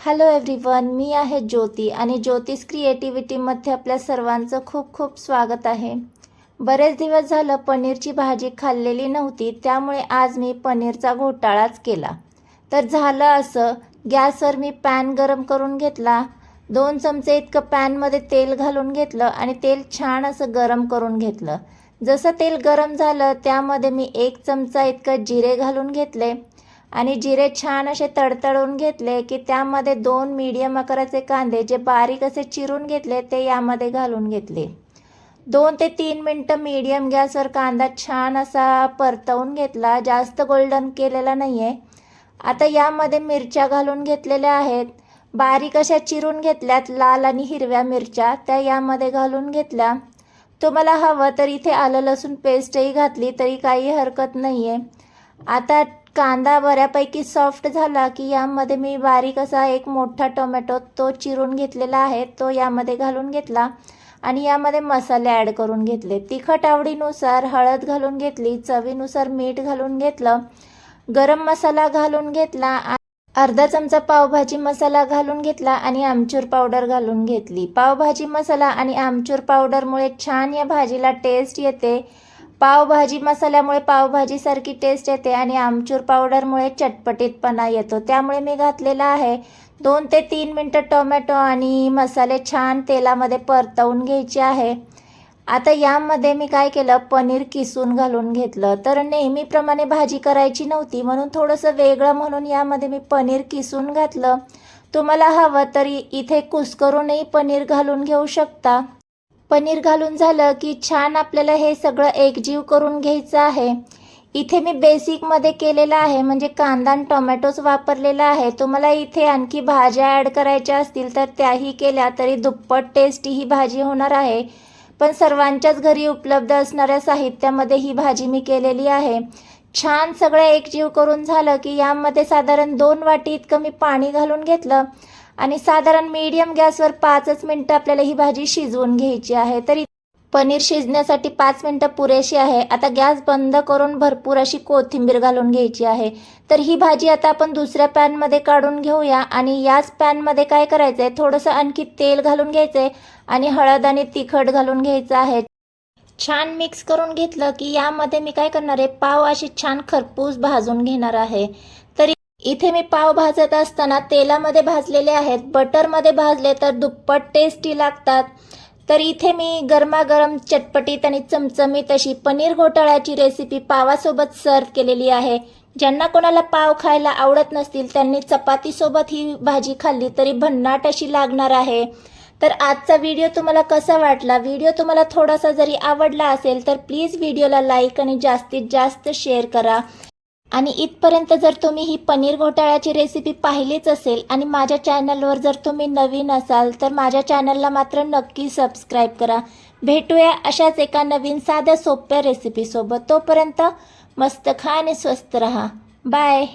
Hello everyone मी आहे ज्योती आणि ज्योतिष क्रिएटिव्हिटीमध्ये आपल्या सर्वांचं खूप खूप स्वागत आहे. बरेच दिवस झालं पनीरची भाजी खाल्लेली नव्हती त्यामुळे आज मी पनीरचा घोटाळाच केला. तर झालं असं गॅसवर मी पॅन गरम करून घेतला. दोन चमचे इतकं पॅनमध्ये तेल घालून घेतलं आणि तेल छान असं गरम करून घेतलं. जसं तेल गरम झालं त्यामध्ये मी एक चमचा इतकं जिरे घालून घेतले. आणि जिरे छान असे तडतडून घेतले की त्यामध्ये दोन मीडियम आकाराचे कांदे जे बारीक असे चिरून घेतले ते यामध्ये घालून घेतले. दोन ते तीन मिनटं मीडियम गॅसवर कांदा छान असा परतवून घेतला. जास्त गोल्डन केलेला नाही आहे आता यामध्ये मिरच्या घालून घेतलेल्या आहेत. बारीक अशा चिरून घेतल्यात लाल आणि हिरव्या मिरच्या त्या यामध्ये घालून घेतल्या. तुम्हाला हवं तर इथे आलं लसूण पेस्टही घातली तरी काही हरकत नाही आहे आता कांदा बऱ्यापैकी सॉफ्ट झाला की यामध्ये मी बारीक असा एक मोठा टोमॅटो तो चिरून घेतलेला आहे तो यामध्ये घालून घेतला आणि यामध्ये मसाले ॲड करून घेतले. तिखट आवडीनुसार हळद घालून घेतली चवीनुसार मीठ घालून घेतलं गरम मसाला घालून घेतला अर्धा चमचा पावभाजी मसाला घालून घेतला आणि आमचूर पावडर घालून घेतली. पावभाजी मसाला आणि आमचूर पावडरमुळे छान या भाजीला टेस्ट येते. पावभाजी मसाल्यामुळे पावभाजीसारखी टेस्ट येते आणि आमचूर पावडरमुळे चटपटीतपणा येतो. त्यामुळे मी घातलेला आहे दोन ते तीन मिनटं टोमॅटो आणि मसाले छान तेलामध्ये परतवून घ्यायचे आहे. आता यामध्ये मी काय केलं? पनीर किसून घालून घेतलं. तर नेहमीप्रमाणे भाजी करायची नव्हती म्हणून थोडंसं वेगळं म्हणून यामध्ये मी पनीर किसून घातलं. तुम्हाला हवं तरी इथे कुस्करूनही पनीर घालून घेऊ शकता. पनीर घालून झालं की छान आपल्याला हे सगळं एकजीव करून घ्यायचं आहे. इथे मी बेसिकमध्ये केलेलं आहे म्हणजे कांदा आणि टोमॅटोच वापरलेला आहे. तुम्हाला इथे आणखी भाज्या ॲड करायच्या असतील तर त्याही केल्या तरी दुप्पट टेस्टी ही भाजी होणार आहे. पण सर्वांच्याच घरी उपलब्ध असणाऱ्या साहित्यामध्ये ही भाजी मी केलेली आहे. छान सगळं एकजीव करून झालं की यामध्ये साधारण दोन वाटी इतकं मी पाणी घालून घेतलं. आणि साधारण मीडियम गॅसवर पाचच मिनटं आपल्याला ही भाजी शिजवून घ्यायची आहे. तरी पनीर शिजण्यासाठी पाच मिनटं पुरेशी आहे. आता गॅस बंद करून भरपूर अशी कोथिंबीर घालून घ्यायची आहे. तर ही भाजी आता आपण दुसऱ्या पॅनमध्ये काढून घेऊया. आणि याच पॅनमध्ये काय करायचं आहे थोडंसं आणखी तेल घालून घ्यायचं आहे आणि हळद आणि तिखट घालून घ्यायचं आहे. छान मिक्स करून घेतलं की यामध्ये मी काय करणार आहे? पाव अशी छान खरपूस भाजून घेणार आहे. इथे मी पाव भाजत असताना तेलामध्ये भाजलेले आहेत. बटरमध्ये भाजले तर दुप्पट टेस्टी लागतात. तर इथे मी गरमागरम चटपटीत आणि चमचमीत अशी पनीर घोटाळ्याची रेसिपी पावासोबत सर्व केलेली आहे. ज्यांना कोणाला पाव खायला आवडत नसतील त्यांनी चपातीसोबत ही भाजी खाल्ली तरी भन्नाट अशी लागणार आहे. तर आजचा व्हिडिओ तुम्हाला कसा वाटला? व्हिडिओ तुम्हाला थोडासा जरी आवडला असेल तर प्लीज व्हिडिओला लाईक आणि जास्तीत जास्त शेअर करा. आणि इथपर्यंत जर तुम्ही ही पनीर घोटाळ्याची रेसिपी पाहिलीच असेल आणि माझ्या चॅनलवर जर तुम्ही नवीन असाल तर माझ्या चॅनलला मात्र नक्की सबस्क्राईब करा. भेटूया अशाच एका नवीन साध्या सोप्या रेसिपीसोबत तोपर्यंत मस्त खा आणि स्वस्त रहा. बाय